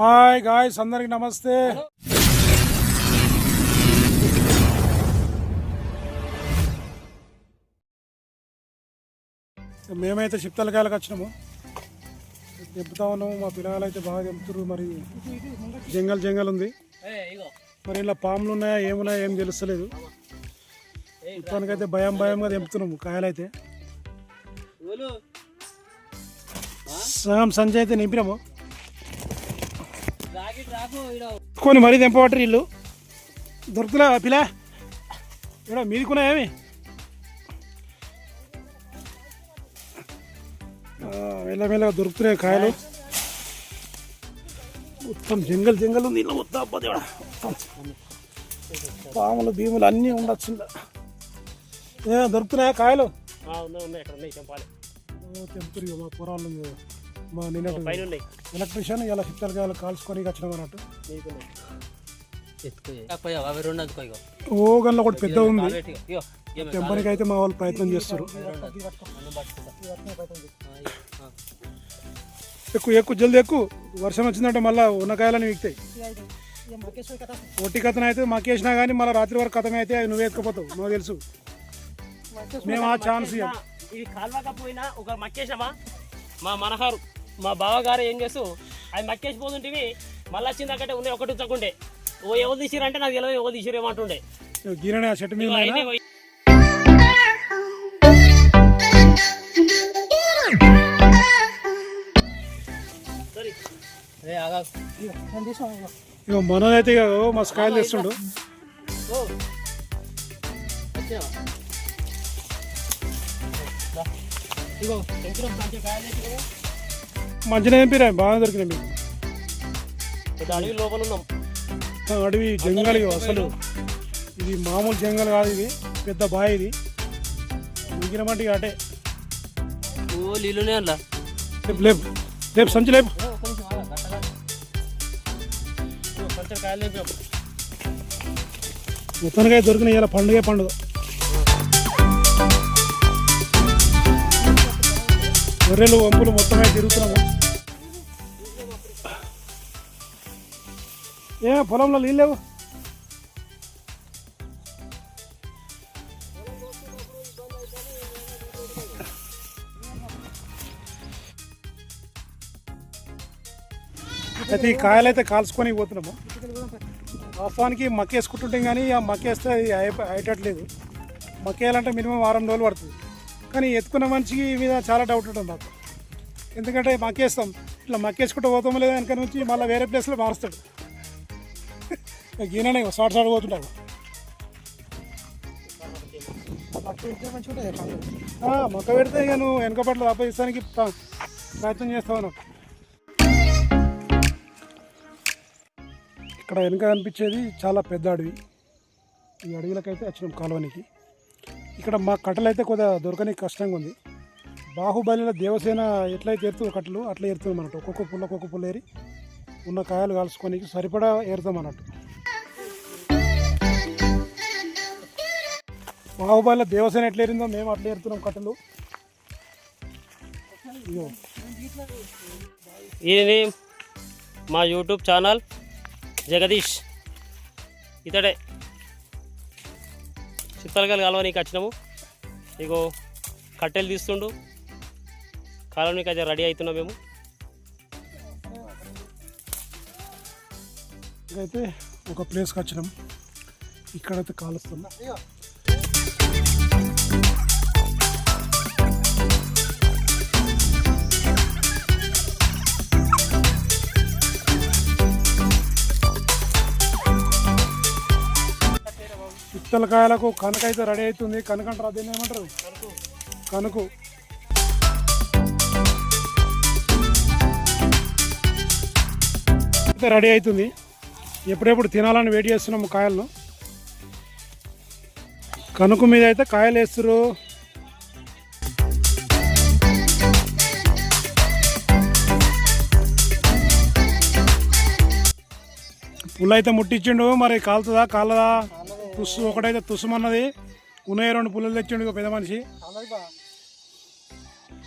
Hi guys అందరికి నమస్తే. మేమైతే చిప్తలకాయలకు వచ్చినాము. తెంపుతా ఉన్నాము మా పిల్లలు అయితే బాగా తెంపుతారు మరి జంగల్ జంగల్ ఉంది. మరి ఇలా పాములు ఉన్నాయా ఏమున్నాయా ఏం తెలుస్తలేదు. మొత్తానికైతే భయం భయంగా తెంపుతున్నాము కాయలైతే. సగం సంజయ్ అయితే నింపినాము. కొన్ని మరీ తెంపబట్టరు ఇల్లు. దొరుకుతున్నా పిల్ల? ఇక్కడ మీదికున్నా ఏమి మెల్లమెల్లగా దొరుకుతున్నాయి కాయలు. మొత్తం జంగల్ జంగల్ ఉంది ఇలా మొత్తం. అబ్బా దేవుడా. మొత్తం. పాములు భీములు అన్నీ ఉండొచ్చు దొరుకుతున్నాయా కాయలు? ఇక మా మా నిన్నటి పైన ఉన్నాయి ఎలక్ట్రిషియన్ ఇలా చిత్తల కాయలు కాల్చుకొని వచ్చినాం అన్నట్టు. నీకున్నాయి ఎత్తుకోయా అవి రెండు అందుకో ఇగో. ఓ గల్ల ఒకటి పెద్ద ఉంది. తెంపనికి అయితే మా వాళ్ళు ప్రయత్నం చేస్తారు. ఎక్కువ ఎక్కువ జల్ది ఎక్కువ వర్షం వచ్చిందంటే మళ్ళీ ఉన్న కాయలని విక్తాయి. ఒట్టి కథన అయితే మాకేసినా కానీ మళ్ళీ రాత్రి వరకు కథమే అయితే అవి నువ్వే ఎత్తుకుపోతావు. నాకు తెలుసు. మేము ఆ ఛాన్స్ ఇవ్వం ఇది కాల్వకపోయినా ఒక మక్కేసామా మా మనహారు. మా బావగారు ఏం చేస్తూ అది మక్కేసి పోతుంటివి మళ్ళీ వచ్చింది అక్కడే ఉన్నాయి ఒకటి ఉచ్చకుండే ఓ ఎవరు తీసిరంటే నాకు తెలియదు ఎవరు తీసిరేమంటుండే గిరణి ఆ చెట్టు మీద. ఇక మనదైతే ఇక కాయలు తెస్తుండు. ఇగో. మంచిగా తెంపిరా బాగా దొరికినాయి మీకు. అడవి లోపల ఉన్నాం. ఆ అడవి జంగల్ అసలు. ఇది మామూలు జంగల్ కాదు ఇది పెద్ద బాయ్ ఇది. మిగిలిన మట్టి అటే ఓ నీళ్ళునే అలా లేపు లేపు రేపు సంచి లేపు. మొత్తానికైతే దొరికినాయి ఇలా పండుగే పండుగ. గొర్రెలు వంపులు మొత్తమే తిరుగుతున్నాము. ఏ పొలంలో నీళ్ళు లేవు అయితే ఈ కాయలైతే కాల్చుకొని పోతున్నాము. వాస్తవానికి మక్కేసుకుంటుంటాం కానీ ఆ మక్క వేస్తే అది అయ్యేటట్లేదు మక్క వేయాలంటే మినిమం వారం రోజులు పడుతుంది. కానీ ఎత్తుకున్న మనిషికి మీద చాలా డౌట్ ఉంటుంది నాకు. ఎందుకంటే మక్క వేస్తాం ఇట్లా మక్క వేసుకుంటూ పోతాం లేదా వెనక నుంచి మళ్ళీ వేరే ప్లేస్లో మారుస్తాడు. ఈయననే షార్ట్ షార్ట్ పోతుంటాడు మొక్క పెడితే ఇక నువ్వు వెనక పట్ల అప్పగిస్తానికి ప్ర- ప్రయత్నం చేస్తావు అన్నట్టు ఇక్కడ వెనుక కనిపించేది చాలా పెద్ద అడవి. ఈ అడవిలకైతే వచ్చినాం కాలువనికి ఇక్కడ మా కట్టలు అయితే కొద్దిగా దొరకని కష్టంగా ఉంది. బాహుబలిలో దేవసేన ఎట్లయితే ఏరుతుందో కట్టలు అట్లా ఏరుతాం అన్నట్టు. ఒక్కొక్క పుల్ల ఒక్కొక్క పుల్ల ఏరి ఉన్న కాయలు కాల్చుకోనికి సరిపడా ఏరుతాం అన్నట్టు. బాహుబలిలో దేవసేన ఎట్లా ఏరిందో మేము అట్లా ఏరుతున్నాం కట్టలు. ఇది మా యూట్యూబ్ ఛానల్ జగదీష్ ఇతడే. చిత్తలకాయలు కాలువనికి వచ్చినాము. ఇగో కట్టెలు తీస్తుండు. కాలువనికి అయితే రెడీ అవుతున్నాం మేము. ఇక్కడైతే ఒక ప్లేస్కి వచ్చినాం. ఇక్కడైతే కాలుస్తున్నాం. పిత్తలకాయలకు కనుక అయితే రెడీ అవుతుంది. కనుకంటారు అదేం ఏమంటారు? కనుకు. అయితే రెడీ అవుతుంది. ఎప్పుడెప్పుడు తినాలని వెయిట్ చేస్తున్నాము కాయలను. కనుక మీద అయితే కాయలు వేస్తారు పుల్ల అయితే ముట్టించిండు మరి కాలుతుందా? కాలదా? తుస్సు ఒకటైతే తుస్సుమన్నది. ఉన్నాయి రెండు పుల్లలు తెచ్చిండు పెద్ద మనిషి.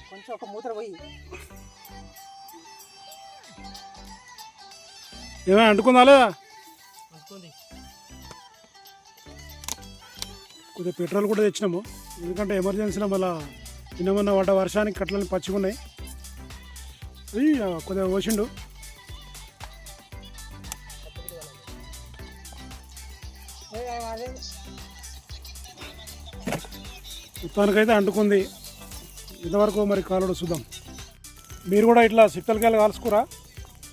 కొంచెం ఒక మూతర పోయి. ఏమైనా అంటుకుందా లేదా? కొద్దిగా పెట్రోల్ కూడా తెచ్చినాము. ఎందుకంటే ఎమర్జెన్సీలో మళ్ళీ నిన్నమన్న పడ్డ వర్షానికి కట్లని పచ్చిగా ఉన్నాయి అది ఆ, కొద్దిగా పోసిండు. మొత్తానికైతే అంటుకుంది. ఇంతవరకు మరి కాలుడు చూద్దాం మీరు కూడా ఇట్లా సిట్టలకాయలు కాల్చుకురా.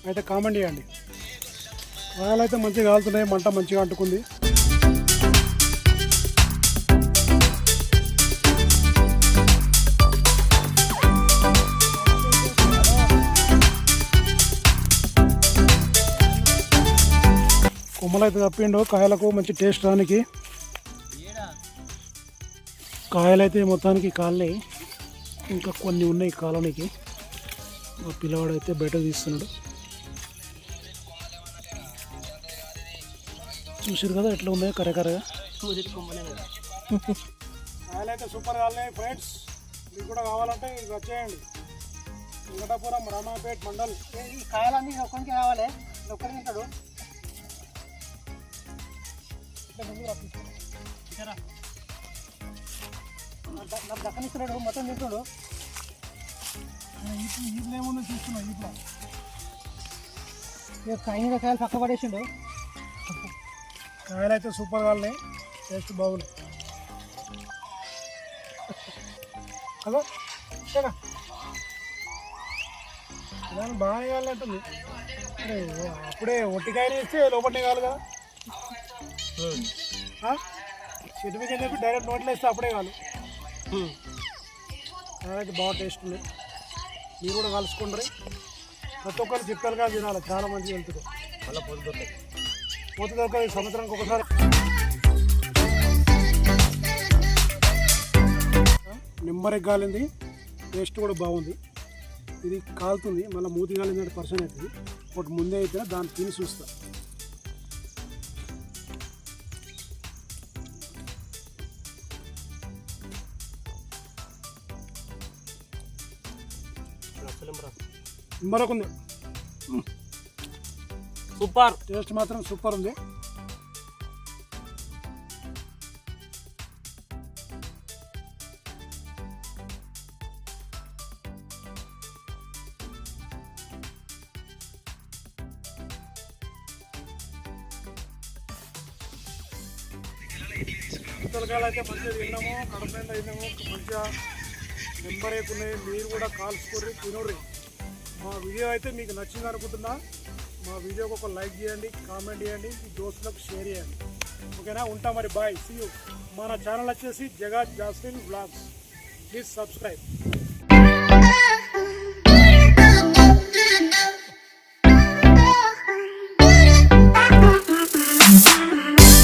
అయితే కామెంట్ చేయండి. కాయలు అయితే మంచిగా కాలుతున్నాయి మంట మంచిగా అంటుకుంది. కొమ్మలు అయితే తప్పిండు. కాయలకు మంచి టేస్ట్ రానికి. కాయలు అయితే మొత్తానికి కాలనీ ఇంకా కొన్ని ఉన్నాయి కాలనీకి. మా పిల్లవాడు అయితే బయట తీస్తున్నాడు. చూసారు కదా ఎట్లా ఉన్నాయో కరకరగా కర్రగా? కాయలు అయితే సూపర్ కాలనీ ఫ్రెండ్స్ మీకు కూడా కావాలంటే ఇక వచ్చేయండి. వెంకటాపురం రామాపేట్ మండల్. ఈ కాయలన్నీ ఒక్కరికి కావాలి. ఒక్కరికి ఉంటాడు ఇట్లా ముందుకు ఇతరా. నాకు దక్కనిస్తున్నాడు మొత్తం తింటాడు ఇప్పుడు ఈపులు ఏముందో చూస్తున్నా ఈపుల ఇక కాయలు పక్క పడేసిండు కాయలు అయితే సూపర్ కాలినాయి టేస్ట్ బాగున్నాయి హలో సరే దాని బాగానే కావాలంటుంది అరే అప్పుడే ఒట్టికాయలు ఇస్తే లోపలనే కావాలి కదా చెట్టు మీద చెప్పి డైరెక్ట్ నోట్లో వేస్తే అప్పుడే కాదు. అయితే బాగా టేస్ట్ ఉంది. మీరు కూడా కలుసుకుంటారు. ప్రతి ఒక్కరు చిప్పలుగా తినాలి చాలా మంచిగా వెళ్తుంది మళ్ళీ పొద్దు దొరుకుతాయి పోతే దొరకదు సంవత్సరానికి ఒకసారి. నెంబర్ ఎగ్ కాలింది. టేస్ట్ కూడా బాగుంది. ఇది కాలుతుంది. మళ్ళీ మూతి కాలిందంటే పర్సన్ అవుతుంది. ఒకటి ముందే అయితే దాన్ని తిని చూస్తా. ఒక ఉంది సూపర్. టేస్ట్ మాత్రం సూపర్ ఉంది. పిల్లకాయలు అయితే మంచిగా తిన్నాము కడుపు తిన్నాము మంచిగా నెంబర్ ఎక్కున్నాయి మీరు కూడా కాల్చుకోర్రి తినర్రి. మా వీడియో అయితే మీకు నచ్చింది అనుకుంటున్నా. మా వీడియోకి ఒక లైక్ చేయండి కామెంట్ చేయండి మీ దోస్తులకు షేర్ చేయండి. ఓకేనా? ఉంటా మరి బాయ్. సీ యూ మన ఛానల్ వచ్చేసి Jagat Jaslin blogs. Please subscribe